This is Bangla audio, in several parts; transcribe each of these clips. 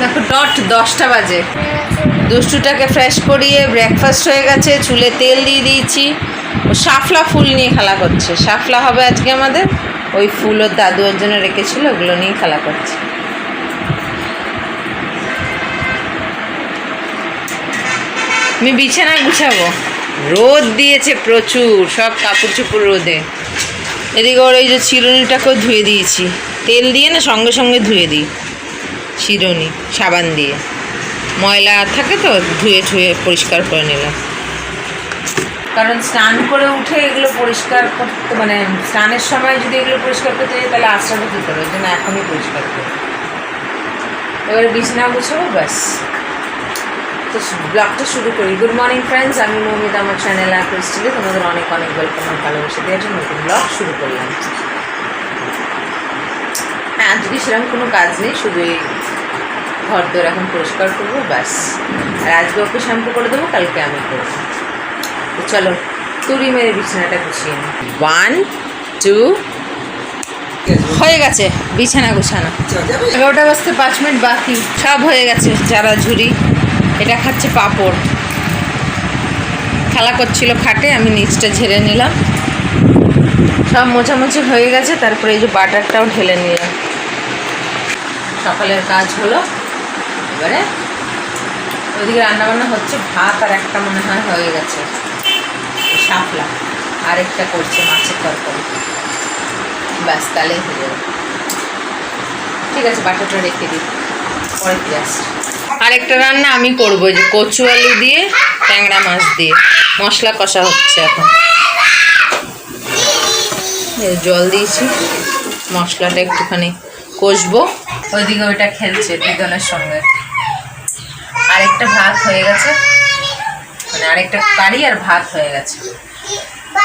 দেখো, ডট দশটা বাজে। দুষ্টুটাকে ফ্রেশ করিয়ে ব্রেকফাস্ট হয়ে গেছে, চুলে তেল দিয়ে দিয়েছি। ও শাফলা ফুল নিয়ে খেলা করছে। শাফলা হবে আজকে আমাদের। ওই ফুল ওর দাদু ওর জন্য রেখেছিল, ওগুলো নিয়ে খেলা করছে। আমি বিছানা গুছাবো। রোদ দিয়েছে প্রচুর, সব কাপড় চোপড় রোদে। এদিকে ওর এই যে চিরুনিটাকেও ধুয়ে দিয়েছি। তেল দিয়ে না সঙ্গে সঙ্গে ধুয়ে দিই। চিরুনি সাবান দিয়ে। ময়লা থাকে তো, ধুয়ে ধুয়ে পরিষ্কার করে নিলাম। কারণ স্নান করে উঠে এগুলো পরিষ্কার করতে মানে স্নানের সময় যদি এগুলো পরিষ্কার করতে যাই, তাহলে আশ্রাটা কী করে ওই জন্য এখনই পরিষ্কার করি। এবারে বিছানা গুছাবো, ব্যাস। তো ব্লগটা শুরু করি। গুড মর্নিং ফ্রেন্ডস আমি মৌমিত, আমার চ্যানেল ক্রিস্টিলে তোমাদের অনেক অনেক ওয়েলকাম আর ভালোবাসা দেওয়ার জন্য নতুন ব্লগ শুরু করলাম। হ্যাঁ আজকে সেরকম কোনো কাজ নেই, শুধু এই ঘর দোর এখন পরিষ্কার করব, ব্যাস। আর আজকে ওকে শ্যাম্পু করে দেবো, কালকে আমি করব। তো চলো, তুড়ি মেরে বিছানাটা গুছিয়ে নিই ওয়ান টু হয়ে গেছে, বিছানা গুছানো। এগারোটা বাজতে পাঁচ মিনিট বাকি, সব হয়ে গেছে যারা ঝুড়ি, এটা খাচ্ছে পাঁপড়। খেলা করছিল খাটে, আমি নিচটা ঝেড়ে নিলাম। সব মোছামুছি হয়ে গেছে, তারপরে এই যে বাটারটাও ঢেলে নিলাম। সকালের কাজ হলো এবারে ওইদিকে রান্নাবান্না হচ্ছে ভাত আর একটা মনে হয় হয়ে গেছে শাপলা। আরেকটা করছে মাছের তরকারি। ব্যাস, তাহলে হয়ে যাবে ঠিক আছে, বাটাটা রেখে দিই। পরে ফিরে আসছি। আরেকটা রান্না আমি করব যে কচু আলু দিয়ে, ট্যাংরা মাছ দিয়ে। মশলা কষা হচ্ছে এখন। জল দিয়েছি। মশলাটা একটুখানি কষবো। ওইদিকে ওইটা খেলছে দিদনের সঙ্গে। আরেকটা ভাত হয়ে গেছে। মানে আরেকটা কারি আর ভাত হয়ে গেছে।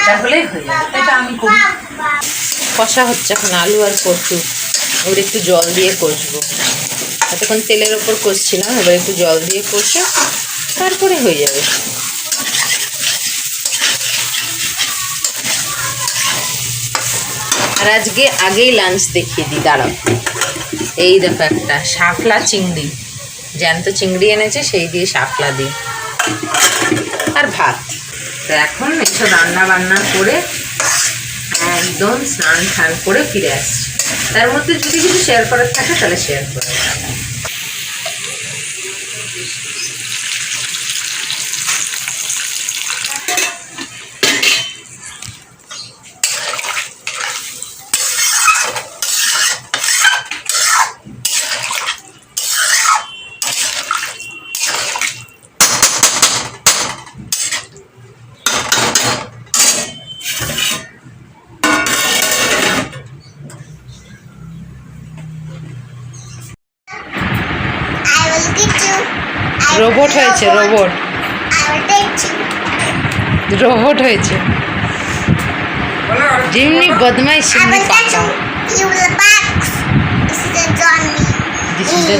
এটা হলেই হয়ে যাবে। এটা আমি করি। কষা হচ্ছে এখন আলু আর কচু। ওর একটু জল দিয়ে কষবো। এতক্ষণ তেলের ওপর কষছিলাম, এবার একটু জল দিয়ে কষে তারপরে হয়ে যাবে। আর আজকে আগেই লাঞ্চ দেখিয়ে দিই, দাঁড়াও। এই দেখো একটা, শাপলা চিংড়ি। জ্যান্ত চিংড়ি এনেছে, সেই দিয়ে শাপলা দিই। আর ভাত। তো এখন এসব রান্না বান্না করে একদম স্নান টান করে ফিরে আসছি। তার মধ্যে যদি কিছু শেয়ার করার থাকে, তাহলে শেয়ার করে রোবট হয়েছে রোবট. রোবট হয়েছে। যেমনি বদমাইশ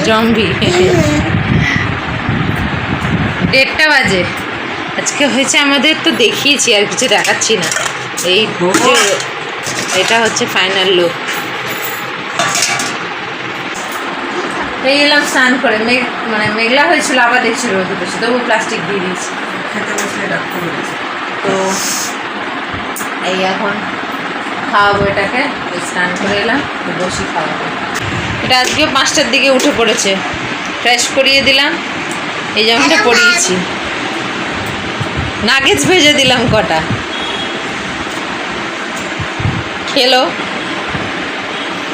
জম্বি দেড়টা বাজে। আজকে হয়েছে আমাদের, তো দেখিয়েছি, আর কিছু দেখাচ্ছি না। এই এটা হচ্ছে ফাইনাল লুক এই এলাম স্নান করে মেঘ মানে মেঘলা হয়েছিল আবার দেখছিল রোদ উঠেছে তবু প্লাস্টিক দিয়ে দিয়েছি। তো এই এখন খাওয়াবো এটাকে স্নান করে এলাম তো বসি খাওয়াবো। এটা আজকেও পাঁচটার দিকে উঠে পড়েছে। ফ্রেশ করিয়ে দিলাম এই জামাটা পরিয়েছি। নাগেটস ভেজে দিলাম কটা। খেলো।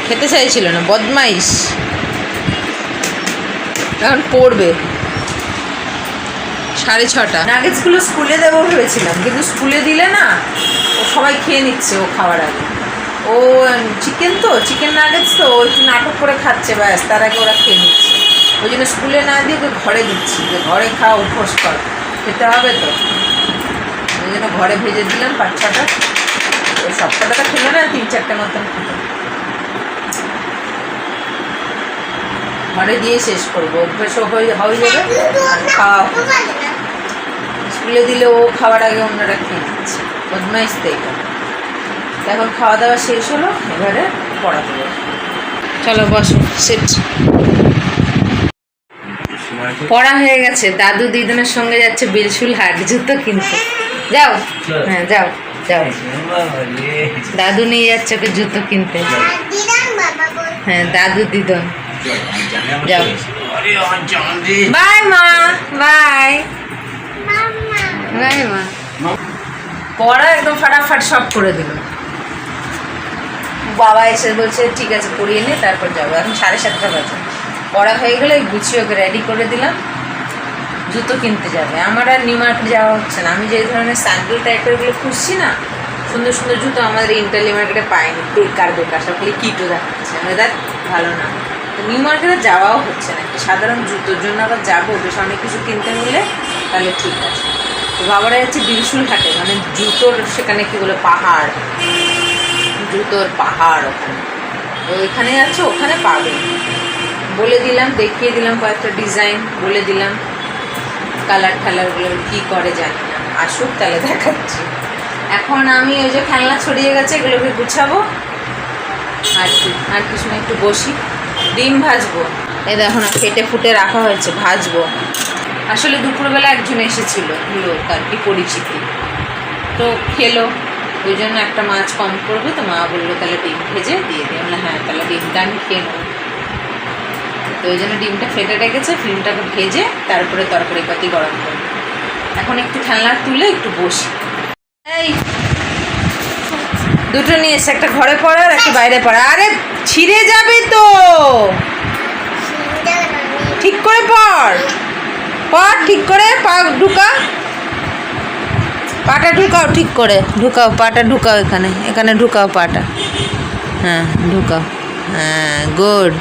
খেতে চাইছিল না বদমাইশ। এখন পড়বে। সাড়ে ছটা। নাগেটসগুলো স্কুলে দেবো ভেবেছিলাম, কিন্তু স্কুলে দিলে না, ও সবাই খেয়ে নিচ্ছে ও খাওয়ার আগে। ও চিকেন তো চিকেন নাগেটস তো, ও একটু নাটক করে খাচ্ছে, ব্যাস, তার আগে ওরা খেয়ে নিচ্ছে। ওই জন্য স্কুলে না দিয়ে ওকে ঘরে দিচ্ছি, যে ঘরে খাওয়া উপোস কর, খেতে হবে তো। ওই জন্য ঘরে ভেজে দিলাম, পাঁচ ছটা। ওই সব কটা খেলো না, তিন চারটে মতন খেলো। ঘরে দিয়ে শেষ করব। অভ্যেসও হয়ে হয়ে যাবে। খাওয়া স্কুলে দিলে ও খাওয়ার আগে অন্যরা খেয়ে নিচ্ছে। বদমাইশ এটা। এখন খাওয়া দাওয়া শেষ হলো, এবারে পড়াতে বসো চলো, বসো সেট পড়া হয়ে গেছে। দাদু দিদুনের সঙ্গে যাচ্ছে বিলসুল হাট, জুতো কিনতে। যাও। হ্যাঁ যাও যাও। দাদু নিয়ে যাচ্ছে ওকে জুতো কিনতে। হ্যাঁ দাদু দিদন। যাও বাই মা বাই বাই মা পড়া একদম ফাটাফাট সব করে দিল। বাবা এসে বলছে, ঠিক আছে, পড়িয়ে নে, তারপর যাব। এখন সাড়ে সাতটা বাজে। পড়া হয়ে গেলে গুছিয়ে ওকে রেডি করে দিলাম। জুতো কিনতে যাবে। আমার আর নিউ যাওয়া হচ্ছে না। আমি যে ধরনের স্যান্ডেল টাইপেরগুলো খুঁজছি না, সুন্দর সুন্দর জুতো আমাদের ইন্টারলি মার্কেটে পাইনি। বেকার বেকার, সব কিটো দেখাচ্ছে। মানে ভালো না। নিউ মার্কেটে যাওয়াও হচ্ছে না সাধারণ জুতোর জন্য আবার যাব, বেশ অনেক কিছু কিনতে নিলে তাহলে ঠিক আছে। তো বাবারা যাচ্ছে বিরসুল হাটে মানে জুতোর সেখানে কি বলে পাহাড়? জুতোর পাহাড় ওখানে। তো ওইখানে যাচ্ছে, ওখানে পাবে। বলে দিলাম, দেখিয়ে দিলাম কয়েকটা ডিজাইন, বলে দিলাম। কালার ঠালারগুলো কী করে জানি না। আসুক, তাহলে দেখাচ্ছি। এখন আমি ওই যে খেলনা ছড়িয়ে গেছে, এগুলোকে গুছাবো। আর কি, আর কিছু না, একটু বসি। ডিম ভাজবো। এই দেখো না কেটে ফুটে রাখা হয়েছে ভাজবো। আসলে দুপুরবেলা একজন এসেছিল লোক আর কি পরিচিতি। তো খেলো ওই জন্য একটা মাছ কম করবে তো মা বলল তাহলে ডিম ভেজে দিয়ে দিই আমরা হ্যাঁ তাহলে ডিমটা আমি খেয়ে নেব। তো ওই জন্য ডিমটা ফেটে রেখেছে ডিমটাকে ভেজে তারপরে তরকারি পাতি গরম করব। এখন একটু খেলনা তুলে একটু বসি। এই দুটো নিয়ে এসে, একটা ঘরে পড়া আর একটা বাইরে পড়া। আরে, ছিঁড়ে যাবে তো। ঠিক করে পড়। পড়, ঠিক করে পা ঢুকা পাটা ঢুকাও, ঠিক করে। ঢুকাও, পাটা ঢুকাও এখানে। এখানে ঢুকাও পাটা। হ্যাঁ ঢুকাও। হ্যাঁ গুড।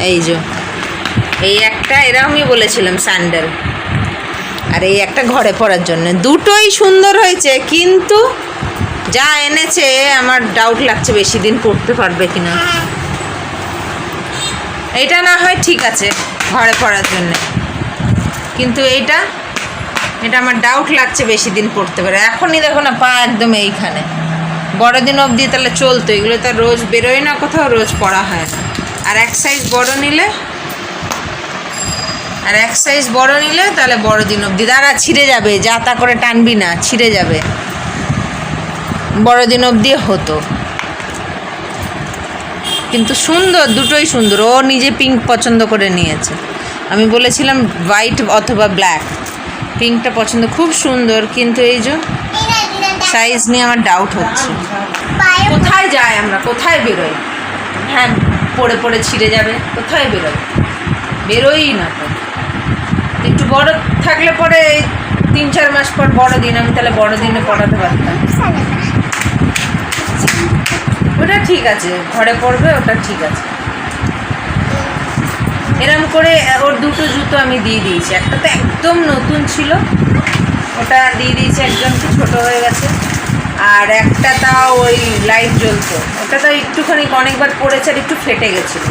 এই যে। এই একটা এরকমই বলেছিলাম স্যান্ডেল। আর এই একটা ঘরে পড়ার জন্য। দুটোই সুন্দর হয়েছে, কিন্তু যা এনেছে, আমার ডাউট লাগছে বেশি দিন পড়তে পারবে কিনা। এটা না হয় ঠিক আছে ঘরে পড়ার জন্য। কিন্তু এইটা, এটা আমার ডাউট লাগছে বেশি দিন পড়তে পারে। এখনই দেখো না পা একদম এইখানে। বড়দিন অবধি তাহলে চলতো, এগুলো তো রোজ বেরোয় না কোথাও, রোজ পড়া হয় আর এক সাইজ বড় নিলে আর এক সাইজ বড় নিলে তাহলে বড়দিন অবধি। দাঁড়া, ছিঁড়ে যাবে, যা তা করে টানবি না, ছিঁড়ে যাবে। বড়দিন অবধি হতো। কিন্তু সুন্দর, দুটোই সুন্দর। ও নিজে পিঙ্ক পছন্দ করে নিয়েছে। আমি বলেছিলাম হোয়াইট অথবা ব্ল্যাক পিঙ্কটা পছন্দ, খুব সুন্দর, কিন্তু এই যে সাইজ নিয়ে আমার ডাউট হচ্ছে। কোথায় যাই আমরা? কোথায় বেরোই? হ্যাঁ পড়ে পড়ে ছিঁড়ে যাবে, কোথায় বেরোই? বেরোই না তো। বড় থাকলে পরে এই তিন চার মাস পর বড় দিন আমি তাহলে বড় দিনে পড়াতে পারতাম। ওটা ঠিক আছে, ঘরে পড়বে, ওটা ঠিক আছে। এরম করে, ওর দুটো জুতো আমি দিয়ে দিয়েছি। একটা তো একদম নতুন ছিল, ওটা দিয়ে দিয়েছি একজনকে, ছোট হয়ে গেছে। আর একটা তাও ওই লাইট জ্বলতো। ওটা তো একটুখানি অনেকবার পড়েছে আর একটু ফেটে গেছিল।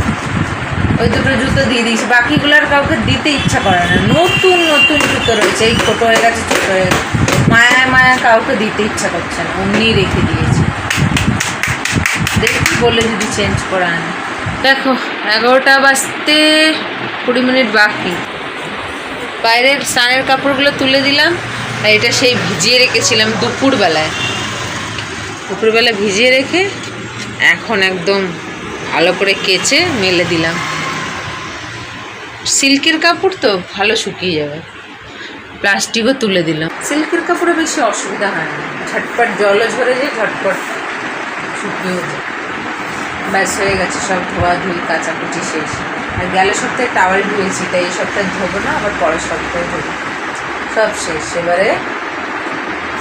ওই দুটো জুতো দিয়ে দিয়েছি। বাকিগুলোর কাউকে দিতে ইচ্ছা করে না। নতুন নতুন জুতো রয়েছে। এই ছোটো হয়ে গেছে, ছোটো হয়ে গেছে। মায়া মায়া কাউকে দিতে ইচ্ছা করছে না। অমনি রেখে দিয়েছি। দেখি বলে যদি চেঞ্জ করে আনে দেখো, এগারোটা বাজতে কুড়ি মিনিট বাকি। বাইরের স্নানের কাপড়গুলো তুলে দিলাম। আর এটা সেই ভিজিয়ে রেখেছিলাম দুপুরবেলায়। দুপুরবেলা ভিজিয়ে রেখে এখন একদম ভালো করে কেচে মেলে দিলাম। সিল্কের কাপড় তো ভালো শুকিয়ে যাবে। প্লাস্টিকও তুলে দিলাম। সিল্কের কাপড়ে বেশি অসুবিধা হয় না। ঝটপট জলও ঝরে যায়, ঝটপট শুকিয়ে যায়। ব্যাস, হয়ে গেছে সব ধোয়া ধুই, কাচাকুচি শেষ। আর গেল সপ্তাহে টাওয়াল ধুয়েছি, তাই এই সপ্তাহে ধোবো না, আবার পরের সপ্তাহে ধোবো। সব শেষ। এবারে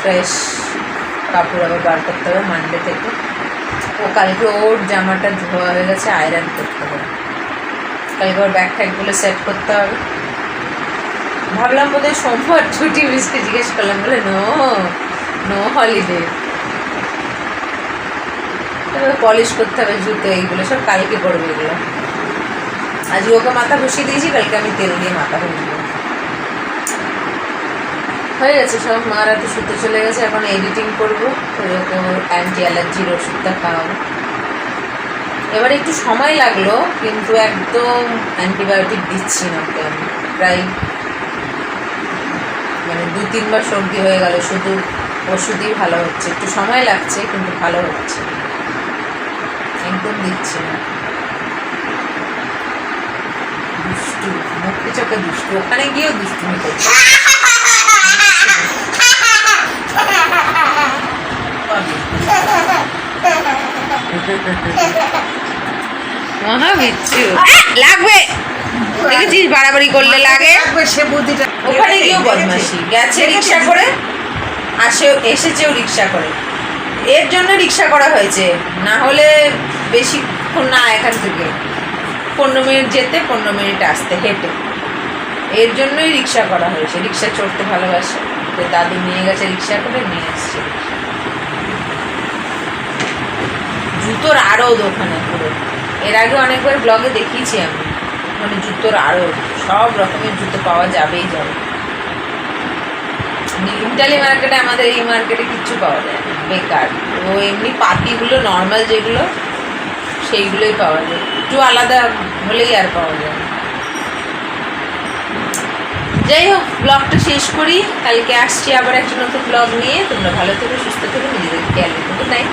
ফ্রেশ কাপড় আবার বার করতে হবে মানডে থেকে। ও, কালকে ওর জামাটা ধোয়া হয়ে গেছে আয়রন করতে হবে। ওর ব্যাগ ট্যাগগুলো সেট করতে হবে। ভাবলাম বোধহয় সোমবার ছুটি, মিসকে জিজ্ঞেস করলাম, বলে নো নো হলিডে তবে পলিশ করতে হবে, জুতো এইগুলো সব কালকে করবে এগুলো। আজ ওকে মাথা বসিয়ে দিয়েছি, কালকে আমি তেল দিয়ে মাথা বসবো হয়ে গেছে সব, মারা তো শুতে চলে গেছে, এখন এডিটিং করব। ওই ওকে অ্যান্টি অ্যালার্জির ওষুধটা খাওয়াবো। এবারে একটু সময় লাগল, কিন্তু একদম অ্যান্টিবায়োটিক দিচ্ছি না ওকে আমি প্রায় মানে দু, তিনবার সর্দি হয়ে গেল, শুধু ওষুধই ভালো হচ্ছে। একটু সময় লাগছে, কিন্তু ভালো হচ্ছে একদম দিচ্ছি না। দুষ্টু, মুখে চোখে দুষ্টু। ওখানে গিয়েও দুষ্টুমি করছে। মহা বিচ্ছু। লাগবে? দেখেছিস বাড়াবাড়ি করলে লাগে? সে বুদ্ধিটা। ওখানে গিয়েও বদমাসি গেছে রিক্সা করে আসে এসেছেও রিক্সা করে। এর জন্য রিক্সা করা হয়েছে। না হলে বেশিক্ষণ না এখান থেকে। পনেরো মিনিট যেতে পনেরো মিনিট আসতে হেঁটে। এর জন্যই রিক্সা করা হয়েছে। রিক্সা চড়তে ভালোবাসে। তো দাদু নিয়ে গেছে রিক্সা করে নিয়ে এসছে জুতোর আরও ওখানে পুরো। এর আগে অনেকবার ব্লগে দেখিয়েছি আমি। মানে জুতোর আরও সব রকমের জুতো পাওয়া যাবেই যাবে। ইটালি মার্কেটে আমাদের এই মার্কেটে কিচ্ছু পাওয়া যায় না, বেকার। ও এমনি পাতিগুলো নর্মাল যেগুলো, সেইগুলোই পাওয়া যায়। একটু আলাদা হলেই আর পাওয়া যায়। যাই হোক ব্লগটা শেষ করি। কালকে আসছি আবার একটা নতুন ব্লগ নিয়ে। তোমরা ভালো থেকো, সুস্থ থেকো, নিজেদের খেয়াল রেখো। নাইট